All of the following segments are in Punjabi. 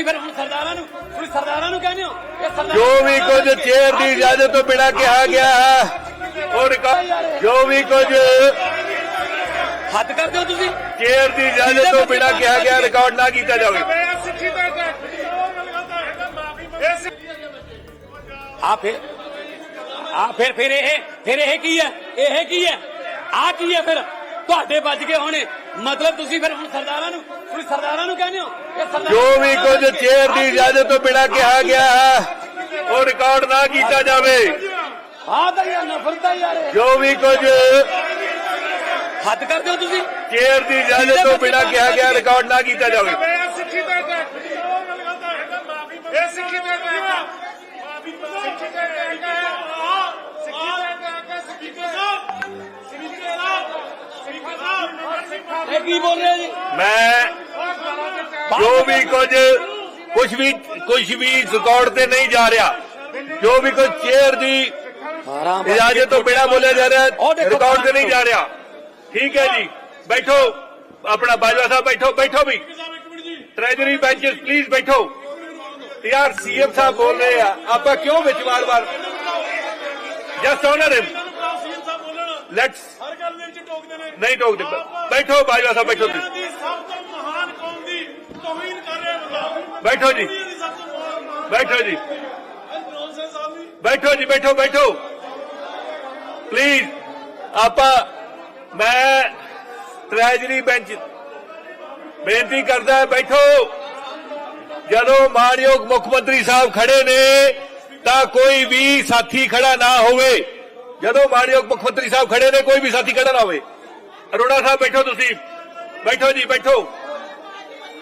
ਤੁਸੀਂ ਫਿਰ ਹੁਣ ਸਰਦਾਰਾਂ ਨੂੰ ਤੁਸੀਂ ਸਰਦਾਰਾਂ ਨੂੰ ਕਹਿੰਦੇ ਹੋ ਇਹ ਸਰਦਾਰ ਜੋ ਵੀ ਕੁਝ ਚੇਅਰ ਦੀ ਇਜਾਜ਼ਤ ਤੋਂ ਬਿਨਾਂ ਕਿਹਾ ਗਿਆ ਹੈ ਉਹ ਰਿਕਾਰਡ ਜੋ ਵੀ ਕੁਝ ਹੱਦ ਕਰਦੇ ਹੋ ਤੁਸੀਂ? ਚੇਅਰ ਦੀ ਇਜਾਜ਼ਤ ਤੋਂ ਬਿਨਾਂ ਕਿਹਾ ਗਿਆ ਰਿਕਾਰਡ ਨਾ ਕੀਤਾ ਜਾਵੇ। ਆ ਫਿਰ ਆ ਫਿਰ ਫਿਰ ਇਹ ਫਿਰ ਇਹ ਕੀ ਹੈ? ਇਹ ਕੀ ਹੈ? ਆ ਕੀ ਹੈ ਫਿਰ? ਤੁਹਾਡੇ ਵੱਜ ਗਏ ਹੋਣੇ। ਮਤਲਬ ਤੁਸੀਂ ਫਿਰ ਹੁਣ ਸਰਦਾਰਾਂ ਨੂੰ ਤੁਸੀਂ ਸਰਦਾਰਾਂ ਨੂੰ ਕਹਿੰਦੇ ਹੋ? ਇਹ ਸਰਦਾਰ ਜੋ ਵੀ ਕੁਝ ਚੇਅਰ ਦੀ ਇਜਾਜ਼ਤ ਤੋਂ ਬਿਨਾਂ ਕਿਹਾ ਗਿਆ ਹੈ ਉਹ ਰਿਕਾਰਡ ਨਾ ਕੀਤਾ ਜਾਵੇ। ਆ ਤਾਂ ਯਾਰ ਨਫ਼ਰਤ ਹੈ ਯਾਰ ਇਹ। ਜੋ ਵੀ ਕੁਝ ਹੱਦ ਕਰਦੇ ਹੋ ਤੁਸੀਂ? ਚੇਅਰ ਦੀ ਇਜਾਜ਼ਤ ਤੋਂ ਬਿਨਾਂ ਕਿਹਾ ਗਿਆ ਰਿਕਾਰਡ ਨਾ ਕੀਤਾ ਜਾਵੇ। ਇਹ ਕੀ ਬੋਲ ਰਹੇ ਜੀ? ਮੈਂ ਜੋ ਵੀ ਕੁਝ ਕੁਝ ਵੀ ਕੁਝ ਵੀ ਰਿਕਾਰਡ ਤੇ ਨਹੀਂ ਜਾ ਰਿਹਾ ਜੋ ਵੀ ਕੁਝ ਚੇਅਰ ਦੀ ਇਜਾਜ਼ਤ ਤੋਂ ਬਿਨਾਂ ਬੋਲਿਆ ਜਾ ਰਿਹਾ ਰਿਕਾਰਡ ਤੇ ਨਹੀਂ ਜਾ ਰਿਹਾ। ਠੀਕ ਹੈ ਜੀ ਬੈਠੋ ਆਪਣਾ ਬਾਜਵਾ ਸਾਹਿਬ ਬੈਠੋ ਬੈਠੋ ਵੀ। ਟ੍ਰੈਜਰੀ ਬੈਂਚਸ ਪਲੀਜ਼ ਬੈਠੋ। ਯਾਰ ਸੀਐਮ ਸਾਹਿਬ ਬੋਲ ਰਹੇ ਆ ਆਪਾਂ ਕਿਉਂ ਵਿੱਚ ਵਾਰ-ਵਾਰ? ਜਸਟ ਆਨਰ ਹਿਮ ਲੈਟਸ ਟੋਕਦੇ ਨੇ। ਨਹੀਂ ਟੋਕਦੇ। ਬੈਠੋ ਬਾਜਵਾ ਸਾਹਿਬ ਬੈਠੋ ਤੁਸੀਂ। ਸਭ ਤੋਂ ਮਹਾਨ ਕੌਮ ਦੀ ਤੋਹੀਨ ਕਰ ਰਿਹਾ ਬੰਦਾ ਬੈਠੋ ਜੀ। ਬੈਠੋ ਜੀ। ਬੈਠੋ ਜੀ ਬੈਠੋ ਬੈਠੋ। ਪਲੀਜ਼ ਆਪਾਂ ਮੈਂ ਟ੍ਰੈਜਰੀ ਬੈਂਚ ਬੇਨਤੀ ਕਰਦਾ ਬੈਠੋ। ਜਦੋਂ ਮਾਨਯੋਗ ਮੁੱਖ ਮੰਤਰੀ ਸਾਹਿਬ ਖੜੇ ਨੇ ਤਾਂ ਕੋਈ ਵੀ ਸਾਥੀ ਖੜਾ ਨਾ ਹੋਵੇ। ਜਦੋਂ ਮਾਨਯੋਗ ਮੁੱਖ ਮੰਤਰੀ ਸਾਹਿਬ ਖੜੇ ਨੇ ਕੋਈ ਵੀ ਸਾਥੀ ਖੜਾ ਨਾ ਹੋਵੇ। ਅਰੋੜਾ ਸਾਹਿਬ ਬੈਠੋ ਤੁਸੀਂ। ਬੈਠੋ ਜੀ ਬੈਠੋ।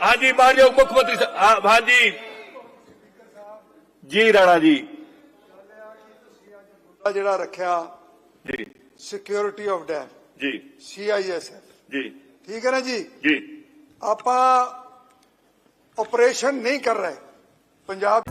ਹਾਂਜੀ ਮਾਨਯੋਗ ਮੁੱਖ ਮੰਤਰੀ ਸਾਹਿਬ ਹਾਂਜੀ। ਜੀ ਰਾਣਾ ਜੀ। ਜਿਹੜਾ ਰੱਖਿਆ ਜੀ। ਸਿਕਿਉਰਿਟੀ ਆਫ ਡੈਮ ਜੀ। ਸੀਆਈਐਸਐਫ ਜੀ। ਠੀਕ ਹੈ ਨਾ ਜੀ? ਜੀ। ਆਪਾਂ ਆਪਰੇਸ਼ਨ ਨਹੀਂ ਕਰ ਰਹੇ। ਪੰਜਾਬ